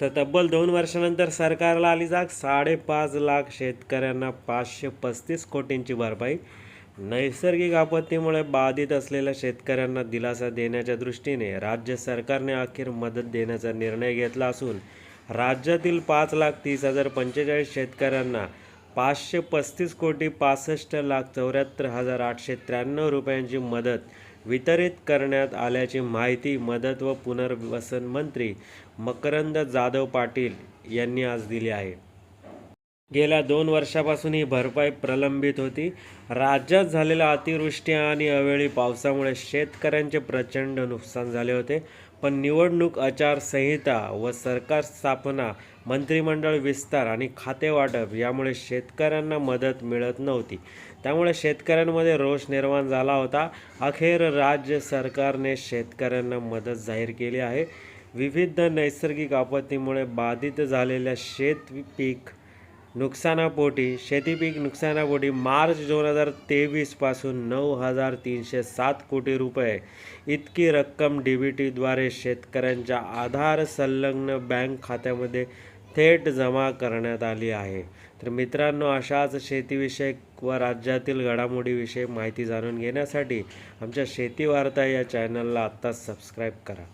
तर तब्बल दोन वर्षानंतर सरकारला आली जाग. साडेपाच लाख शेतकऱ्यांना पाचशे पस्तीस कोटींची भरपाई. नैसर्गिक आपत्तीमुळे बाधित असलेल्या शेतकऱ्यांना दिलासा देण्याच्या दृष्टीने राज्य सरकारने अखेर मदत देण्याचा निर्णय घेतला असून राज्यातील पाच लाख तीस हजार पंचेचाळीस शेतकऱ्यांना पाचशे पस्तीस कोटी पासष्ट लाख चौऱ्याहत्तर हजार आठशे त्र्याण्णव रुपयांची मदत वितरित करण्यात आल्याची माहिती मदत व पुनर्वसन मंत्री मकरंद जाधव पाटील यांनी आज दिली आहे. गेल्या दोन वर्षापासून ही भरपाई प्रलंबित होती. राज्यात झालेल्या अतिवृष्टी आणि अवेळी पावसामुळे शेतकऱ्यांचे प्रचंड नुकसान झाले होते. पण निवडणूक आचारसंहिता व सरकार स्थापना मंत्रिमंडळ विस्तार आणि खाते वाटप यामुळे शेतकऱ्यांना मदत मिळत नव्हती. त्यामुळे शेतकऱ्यांमध्ये रोष निर्माण झाला होता. अखेर राज्य सरकारने शेतकऱ्यांना मदत जाहीर केली आहे. विविध नैसर्गिक आपत्तीमुळे बाधित झालेल्या शेत पीक नुकसानापोटी शेतीपीक नुकसानापोटी मार्च दोन हजार तेवीसपासून नऊ हजार तीनशे सात कोटी रुपये. इतकी रक्कम डी बी टीद्वारे शेतकऱ्यांच्या आधार संलग्न बँक खात्यामध्ये थेट जमा करण्यात आली आहे. तर मित्रांनो अशाच शेतीविषयक व राज्यातील घडामोडीविषयी माहिती जाणून घेण्यासाठी आमच्या शेती वार्ता या चॅनलला आत्ताच सबस्क्राईब करा.